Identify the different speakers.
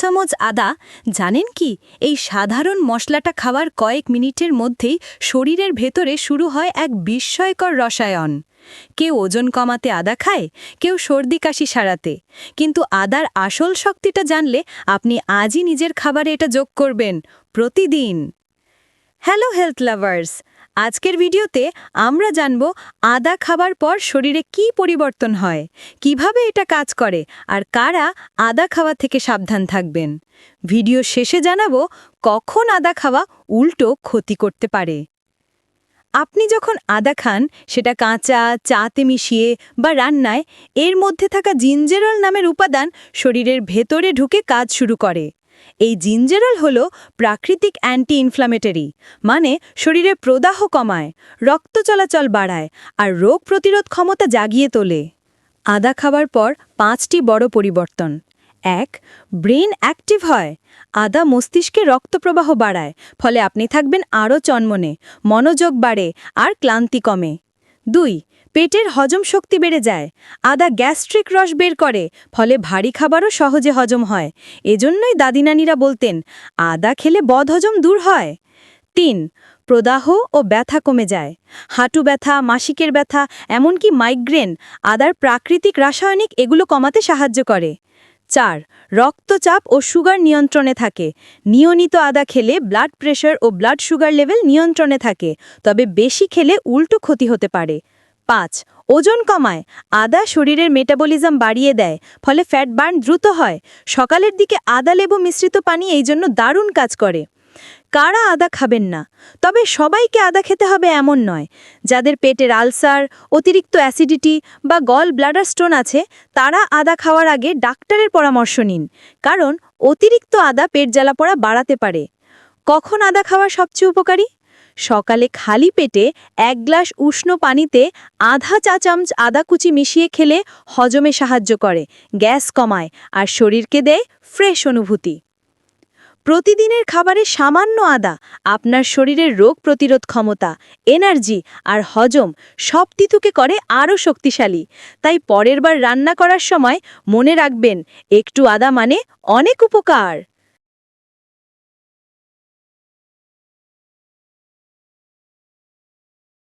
Speaker 1: চামচ আদা। জানেন কি, এই সাধারণ মশলাটা খাওয়ার কয়েক মিনিটের মধ্যেই শরীরের ভেতরে শুরু হয় এক বিস্ময়কর রসায়ন। কেউ ওজন কমাতে আদা খায়, কেউ সর্দি কাশি সারাতে। কিন্তু আদার আসল শক্তিটা জানলে আপনি আজই নিজের খাবারে এটা যোগ করবেন প্রতিদিন। হ্যালো হেলথ লাভার্স আজকের ভিডিওতে আমরা জানব আদা খাবার পর শরীরে কি পরিবর্তন হয়, কীভাবে এটা কাজ করে আর কারা আদা খাওয়া থেকে সাবধান থাকবেন। ভিডিও শেষে জানাব কখন আদা খাওয়া উল্টো ক্ষতি করতে পারে। আপনি যখন আদা খান, সেটা কাঁচা, চাতে মিশিয়ে বা রান্নায়, এর মধ্যে থাকা জিঞ্জেরল নামের উপাদান শরীরের ভেতরে ঢুকে কাজ শুরু করে। এই জিঞ্জেরল হল প্রাকৃতিক অ্যান্টি ইনফ্লামেটরি মানে শরীরে প্রদাহ কমায়, রক্ত চলাচল বাড়ায় আর রোগ প্রতিরোধ ক্ষমতা জাগিয়ে তোলে। আদা খাবার পর পাঁচটি বড় পরিবর্তন। এক ব্রেন অ্যাক্টিভ হয়। আদা মস্তিষ্কে রক্তপ্রবাহ বাড়ায়, ফলে আপনি থাকবেন আরও চনমনে, মনোযোগ বাড়ে আর ক্লান্তি কমে। দুই পেটের হজম শক্তি বেড়ে যায়। আদা গ্যাস্ট্রিক রস বের করে, ফলে ভারী খাবারও সহজে হজম হয়। এজন্যই দাদিনানিরা বলতেন, আদা খেলে বদহজম দূর হয়। তিন, প্রদাহ ও ব্যথা কমে যায়। হাঁটু ব্যথা, মাসিকের ব্যথা, এমনকি মাইগ্রেন, আদার প্রাকৃতিক রাসায়নিক এগুলো কমাতে সাহায্য করে। চার, রক্তচাপ ও সুগার নিয়ন্ত্রণে থাকে। নিয়মিত আদা খেলে ব্লাড প্রেশার ও ব্লাড সুগার লেভেল নিয়ন্ত্রণে থাকে, তবে বেশি খেলে উল্টো ক্ষতি হতে পারে। পাঁচ। ওজন কমায়, আদা শরীরের মেটাবলিজম বাড়িয়ে দেয়, ফলে ফ্যাট বার্ন দ্রুত হয়। সকালের দিকে আদা লেবু মিশ্রিত পানি এই জন্য দারুণ কাজ করে। কারা আদা খাবেন না? তবে সবাইকে আদা খেতে হবে এমন নয়। যাদের পেটের আলসার, অতিরিক্ত অ্যাসিডিটি বা গল ব্লাডার স্টোন আছে, তারা আদা খাওয়ার আগে ডাক্তারের পরামর্শ নিন, কারণ অতিরিক্ত আদা পেট জ্বালা পড়া বাড়াতে পারে। কখন আদা খাওয়া সবচেয়ে উপকারী? সকালে খালি পেটে এক গ্লাস উষ্ণ পানিতে আধা চা চামচ আদা কুচি মিশিয়ে খেলে হজমে সাহায্য করে, গ্যাস কমায় আর শরীরকে দেয় ফ্রেশ অনুভূতি। প্রতিদিনের খাবারে সামান্য আদা, আপনার শরীরের রোগ প্রতিরোধ ক্ষমতা, এনার্জি আর হজম সব তিথুকে করে আরও শক্তিশালী। তাই পরের বার রান্না করার সময় মনে রাখবেন, একটু আদা মানে অনেক উপকার।